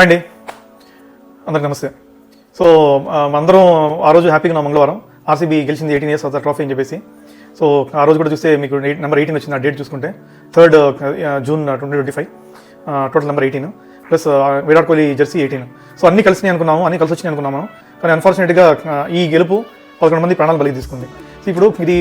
అండి. అందరికి నమస్తే. సో అందరం ఆ రోజు హ్యాపీగా ఉన్నాం మంగళవారం. ఆర్సీబీ గెలిచింది eighteen years of the trophy అని చెప్పేసి. సో ఆ రోజు కూడా చూస్తే మీకు నెంబర్ ఎయిటీన్ వచ్చింది ఆ డేట్ చూసుకుంటే. Third June twenty twenty five total number eighteen plus Virat Kohli jersey eighteen so అన్ని కలిసినాయి అనుకున్నాము అన్ని కలిసి వచ్చినాయి అనుకున్నాము కానీ అన్ఫార్చునేట్గా ఈ గెలుపు పదకొండు మంది ప్రాణాలు బలికి తీసుకుంది. సో ఇప్పుడు ఇది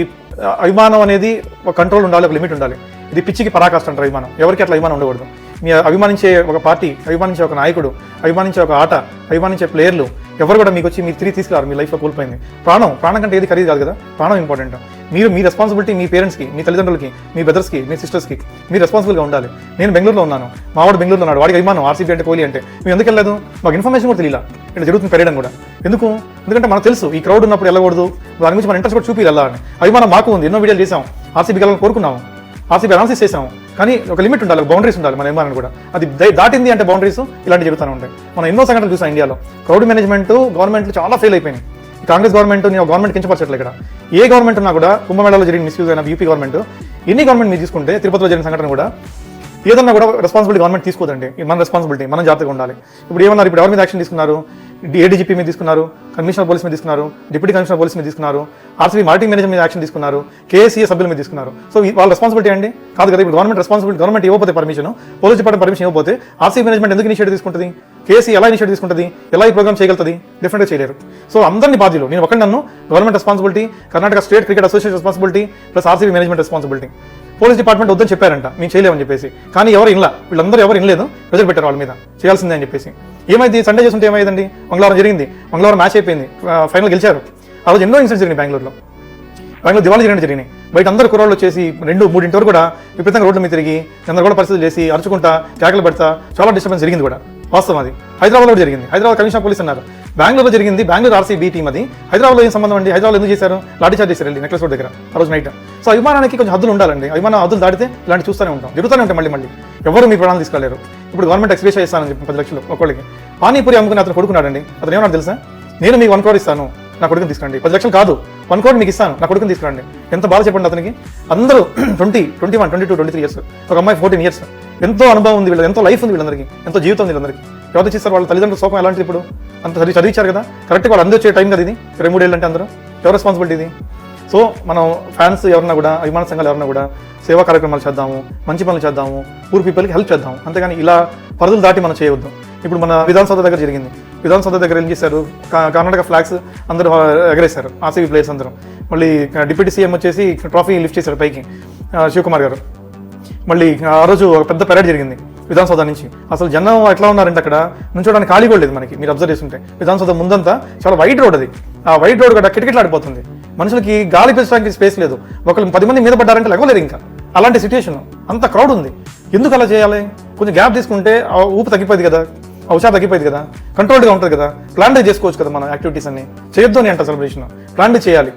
అభిమానం అనేది ఒక కంట్రోల్ ఉండాలి ఒక లిమిట్ ఉండాలి. ఇది పిచ్చికి పరాకాష్ట అంటారు అభిమానం. ఎవరికి అట్లా అభిమానం ఉండకూడదు. మీ అభిమానించే ఒక పార్టీ అభిమానించే ఒక నాయకుడు అభిమానించే ఒక ఆట అభిమానించే ప్లేయర్లు ఎవరు కూడా మీకు వచ్చి మీరు తిరిగి తీసుకురారు మీ లైఫ్లో కోల్పోయింది. ప్రాణం ప్రాణం కంటే ఏది ఖరీదు కాదు కదా? ప్రాణం ఇంపార్టెంట్ మీరు మీ రెస్పాన్సిబిలిటీ మీ పేరెంట్స్కి మీ తల్లిదండ్రులకి మీ బ్రదర్స్కి మీ సిస్టర్స్కి మీరు రెస్పాన్సిబుల్గా ఉండాలి. నేను బెంగళూరులో ఉన్నాను. మా వాడు బెంగళూరులో ఉన్నాడు. వాడికి అభిమానం ఆర్సీబీ అంటే కోహ్లీ అంటే. మేము ఎందుకు వెళ్ళలేదు? మాకు ఇన్ఫర్మేషన్ కూడా తెలియలా. ఇట్లా జరుగుతుంది పెరగడం కూడా. ఎందుకు? ఎందుకంటే మనకు తెలుసు ఈ క్రౌడ్ ఉన్నప్పుడు వెళ్ళకూడదు. దాని గురించి మన ఇంట్రెస్ట్ కూడా చూపి వెళ్ళాలని అభిమానం మాకు ఉంది. ఎన్నో వీడియోలు చేసాం ఆర్సీబీ వెళ్ళాలని కోరుకున్నాము. ఆర్సీబీ అనాలిసిస్ చేసాము కానీ ఒక లిమిట్ ఉండాలి బౌండరీస్ ఉండాలి మన అభిమానం కూడా. అది దాటింది అంటే బౌండరీస్ ఇలాంటి జరుగుతూనే ఉంటాయి. మనం ఎన్నో సంఘటనలు చూసాం ఇండియాలో. క్రౌడ్ మేనేజ్మెంట్ గవర్నమెంట్ చాలా ఫెయిల్ అయిపోయినాయి. కాంగ్రెస్ గవర్నమెంట్ నేను గవర్నమెంట్ కించపరచట్లేదు ఇక్కడ. ఏ గవర్నమెంట్ ఉన్నా కూడా కుంభమేళాలో జరిగిన మిస్యూజ్ అయిన యూపీ గవర్నమెంట్ ఎన్ని గవర్నమెంట్ మీరు తీసుకుంటే తిరుపతిలో జరిగిన సంఘటన కూడా ఏదన్నా కూడా రెస్పాన్సిబిలిటీ గవర్నమెంట్ తీసుకోదండి. మన రెస్పాన్సిబిలిటీ మనం జాగ్రత్తగా ఉండాలి. ఇప్పుడు ఏమన్నారు? ఇప్పుడు ఎవరి మీద యాక్షన్ తీసుకున్నారు? ఏడీజీపీ మీద తీసుకున్నారు కమిషనర్ పోలీస్ మీద తీసుకున్నారు డిప్యూటీ కమిషనర్ పోలీస్ మీద తీసుకున్నారు ఆర్సీబీ మార్టింగ్ మేనేజర్ మీద యాక్షన్ తీసుకున్నారు కేసీఏ సభ్యుల మీద తీసుకున్నారు. సో వాళ్ళ రెస్పాన్సిబిలిటీ అండి కాదు కదా ఇప్పుడు గవర్నమెంట్ రెస్పాన్సిబిలిటీ గవర్నమెంట్ ఇవ్వకపోతే పర్మిషన్ పోలీస్ డిపార్ట్మెంట్ పర్మిషన్ ఇవ్వకపోతే ఆర్సీబీ మేనేజ్మెంట్ ఎందుకు ఇనిషియేటివ్ తీసుకుంటుంది? కేసీ ఎలా ఇనిషియేట్ తీసుకుంటుంది? ఎలా ఈ ప్రోగ్రామ్ చేయగలుగుతుంది? డెఫినెట్గా చేయలేరు. సో అందరినీ బాధ్యులు నేను ఒకటి నన్ను government responsibility Karnataka state cricket association responsibility plus RCB management responsibility police department వద్దని చెప్పారంట మేము చేయలేమని చెప్పేసి. కానీ ఎవరు ఇన్లా వీళ్ళందరూ ఎవరు ఇనలేదు ప్రెజర్ పెట్టారు వాళ్ళ మీద. చేయాల్సిందే అని చెప్పేసి. ఏమైంది? సండే చేస్తుంటే ఏమైందండి? మంగళవారం జరిగింది. మంగళవారం మ్యాచ్ అయిపోయింది. ఫైనల్ గెలిచారు. ఆ రోజు ఎన్నో ఇన్సిడెంట్స్ జరిగినాయి బెంగళూరులో. బెంగళూరు దివాళీ జరిగిన జరిగినాయి. బయట అందరు కుర్రాళ్ళు వచ్చేసి రెండు మూడింటి వరకు కూడా విపరీతంగా రోడ్ల మీద తిరిగి అందరూ కూడా పరిస్థితులు చేసి అరుచుకుంటా కేకలు పెడతా చాలా డిస్టర్బెన్స్ జరిగింది కూడా. వాస్తవం అది. హైదరాబాద్లో కూడా జరిగింది. హైదరాబాద్ కమిషనర్ పోలీస్ అన్నారు. బెంగళూరులో జరిగింది. బెంగళూరు ఆర్సీబీ టీం అది. హైదరాబాద్లో ఏం సంబంధం అండి? హైదరాబాద్ ఎందుకు చేశారు? లాఠీ చార్జ్ చేశారు వెళ్ళి నెక్లెస్ రోడ్ దగ్గర ఆ రోజు నైట్ సో అభిమానానికి కొంచెం హద్దులు ఉండాలండి. అభిమానం హద్దులు దాటితే ఇలాంటి చూస్తూనే ఉంటాం. జరుగుతూనే ఉంటాయి మళ్ళీ మళ్ళీ. ఎవరు మీ ప్రాణాలు తీసుకోలేరు ఇప్పుడు గవర్నమెంట్ ఎక్స్ప్రెస్ చేస్తానని చెప్పి పది లక్షలు ఒకళ్ళకి. పానీపూరి అమ్ముకుని అతను కొడుకున్నాడండి. అతను ఏమన్నా తెలుసా? నేను మీకు వన్ క్రోడ్ ఇస్తాను. నా కొడుకుని తీసుకురండి. పది లక్షలు కాదు. వన్ క్రోడ్ మీకు ఇస్తాను. నా కొడుకుని తీసుకురండి. ఎంత బాగా చెప్పండి అతనికి? అందరూ twenty twenty one twenty two twenty three years ఒక అమ్మాయి ఫోర్టీన్ ఇయర్స్ ఎంతో అనుభవం ఉంది వీళ్ళ ఎంతో లైఫ్ ఉంది వీళ్ళందరికీ. ఎంతో జీవితం ఉంది వీళ్ళందరికీ. ఎవరు చేస్తారు వాళ్ళ తల్లిదండ్రుల సోకం ఎలాంటిది ఇప్పుడు? అంత చదివి చదివించారు కదా. కరెక్ట్గా వాళ్ళు అందరూ వచ్చే టైం కదా ఇది. ఇరవై మూడేళ్ళు అంటే అందరూ. ఎవరు రెస్పాన్సిబిలిటీ ఇది? సో మనం ఫ్యాన్స్ ఎవరన్నా కూడా అభిమాన సంఘాలు ఎవరన్నా కూడా సేవా కార్యక్రమాలు చేద్దాము మంచి పనులు చేద్దాము పూర్ పీపుల్కి హెల్ప్ చేద్దాం అంతేగాని ఇలా పరిధులు దాటి మనం చేయవద్దు. ఇప్పుడు మన విధానసభ దగ్గర జరిగింది. విధానసభ దగ్గర ఏం చేశారు? కర్ణాటక ఫ్లాగ్స్ అందరూ ఎగరేశారు. ఆర్సీబీ ప్లేయర్స్ అందరూ. మళ్ళీ డిప్యూటీ సీఎం వచ్చేసి ట్రాఫీ లిఫ్ట్ చేశారు పైకి. శివకుమార్ గారు. మళ్ళీ ఆ రోజు ఒక పెద్ద పెరేడ్ జరిగింది విధానసౌధ నుంచి. అసలు జనం ఎట్లా ఉన్నారంటే అక్కడ నుంచోడానికి ఖాళీ కూడా లేదు మనకి. మీరు అబ్జర్వ్ చేస్తుంటే. విధానసౌధ ముందంతా చాలా వైట్ రోడ్ అది. ఆ వైట్ రోడ్ కూడా కిటకిటలాడిపోతుంది. మనుషులకి గాలి పెంచడానికి స్పేస్ లేదు. ఒకళ్ళు పది మంది మీద పడ్డారంటే లెగవలేరు ఇంకా. అలాంటి సిచ్యుయేషన్ అంత క్రౌడ్ ఉంది. ఎందుకు అలా చేయాలి? కొంచెం గ్యాప్ తీసుకుంటే ఊపు తగ్గిపోయింది కదా. ఆ తగ్గిపోయింది కదా. కంట్రోల్డ్గా ఉంటుంది కదా. ప్లాన్ చేసుకోవచ్చు కదా మన యాక్టివిటీస్ అన్ని. చేయొద్దు అని అంట సెలబ్రేషన్ ప్లాన్ చేయాలి.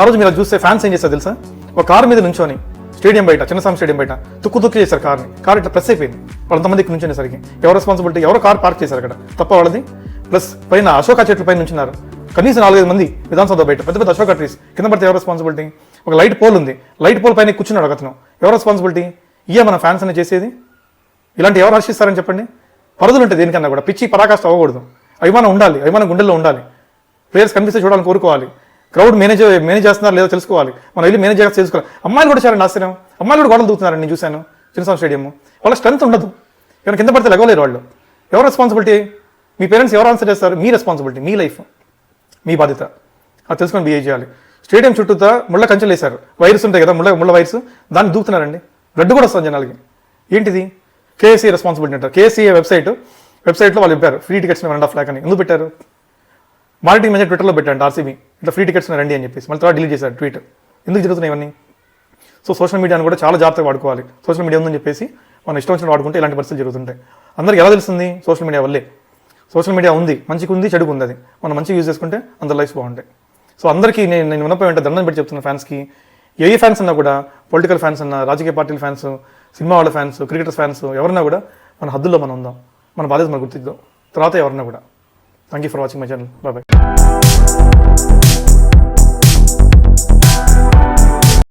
ఆ రోజు మీరు చూస్తే ఫ్యాన్స్ ఏం చేస్తారు తెలుసా? ఒక కార్ మీద నుంచొని స్టేడియం బయట చిన్నస్వామి స్టేడియం బయట తుక్కు తుక్కు చేశారు కార్ని. కార్ ఇట్లా ప్రెస్ అయిపోయింది. కొంతమందికి నుంచునేసరికి ఎవరు రెస్పాన్సిబిలిటీ ఎవరో కార్ పార్క్ చేశారు అక్కడ? తప్ప వాళ్ళది? ప్లస్ పైన అశోక చెట్ల పైన నుంచున్నారు. కనీసం నాలుగైదు మంది విధానసభ బయట పెద్ద పెద్ద అశోక ట్రీస్ కింద పడితే ఎవరు రెస్పాన్సిబిలిటీ ఒక లైట్ పోల్ ఉంది. లైట్ పోల్ పైన కూర్చున్నాడు అతను ఎవరు రెస్పాన్సిబిలిటీ ఇయ్య మన ఫ్యాన్స్ అని చేసేది? ఇలాంటి ఎవరు హర్షిస్తారని చెప్పండి? పరిధులు ఉంటాయి దేనికన్నా కూడా. పిచ్చి పరాకాష్ట అవ్వకూడదు. అభిమానం ఉండాలి. అభిమానం గుండెల్లో ఉండాలి. ప్లేయర్స్ కనిపిస్తే చూడాలని కోరుకోవాలి. క్రౌడ్ మేనేజ్ మేనేజ్ చేస్తున్నారు లేదో తెలుసుకోవాలి. మనం వెళ్ళి మేనేజ్ చేస్తే తెలుసుకోవాలి. అమ్మాయిలు కూడా చాలా ఆశ్చర్యం అమ్మాయిలు కూడా గొడవలు దూకుతున్నారని నేను చూశాను. చిన్నసాం స్టేడియం వాళ్ళ స్ట్రెంత్ ఉండదు. ఎవరు కింద పడితే లెగవలేరు వాళ్ళు. ఎవరు రెస్పాన్సిబిలిటీ మీ పేరెంట్స్ ఎవరు ఆన్సర్ చేస్తారు? మీ రెస్పాన్సిబిలిటీ మీ లైఫ్ మీ బాధ్యత. అది తెలుసుకొని బిహేవ్ చేయాలి. స్టేడియం చుట్టూతా ముళ్ళ కంచెలు వేశారు వైరస్ ఉంటాయి కదా ముళ్ళ ముళ్ళ వైరస్. దాన్ని దూకుతున్నారండి. బ్లడ్ కూడా వస్తుంది జనాలకి. ఏంటిది? కేఎస్సీ రెస్పాన్సిబిలిటీ అంటారు. కేసీఏ వెబ్సైట్ వెబ్సైట్లో వాళ్ళు చెప్పారు free tickets one and half lakh అని ఎందుకు పెట్టారు? మార్కెటింగ్ మేనేజర్ ట్విట్టర్లో పెట్టండి ఆర్సీబీ ఇట్లా ఫ్రీ టికెట్స్ రండి అని చెప్పేసి. మళ్ళీ తర్వాత డిలీట్ చేశారు ట్వీట్ ఎందుకు జరుగుతున్నాయి ఇవన్నీ? సో సోషల్ మీడియాను కూడా చాలా జాగ్రత్తగా వాడుకోవాలి. సోషల్ మీడియా ఉందని చెప్పేసి మనం ఇష్టం వచ్చిన వాడుకుంటే ఇలాంటి పరిస్థితులు జరుగుతుంటాయి. అందరికి ఎలా తెలుస్తుంది? సోషల్ మీడియా వల్లే. సోషల్ మీడియా ఉంది. మంచిగా ఉంది చెడుకు ఉంది అది. మనం మంచిగా యూజ్ చేసుకుంటే అందరి లైఫ్ బాగుంటాయి. సో అందరికీ నేను నేను వినపై వెంట దండం పెట్టి చెప్తున్న ఫ్యాన్స్కి ఏ ఫ్యాన్స్ అన్నా కూడా పొలిటికల్ ఫ్యాన్స్ అన్నా రాజకీయ పార్టీల ఫ్యాన్స్ సినిమా వాళ్ళ ఫ్యాన్స్ క్రికెటర్స్ ఫ్యాన్స్ ఎవరైనా కూడా మన హద్దుల్లో మనం ఉందాం. మన బాధ్యత మనం గుర్తిద్దాం. తర్వాత ఎవరైనా కూడా. Thank you for watching my channel bye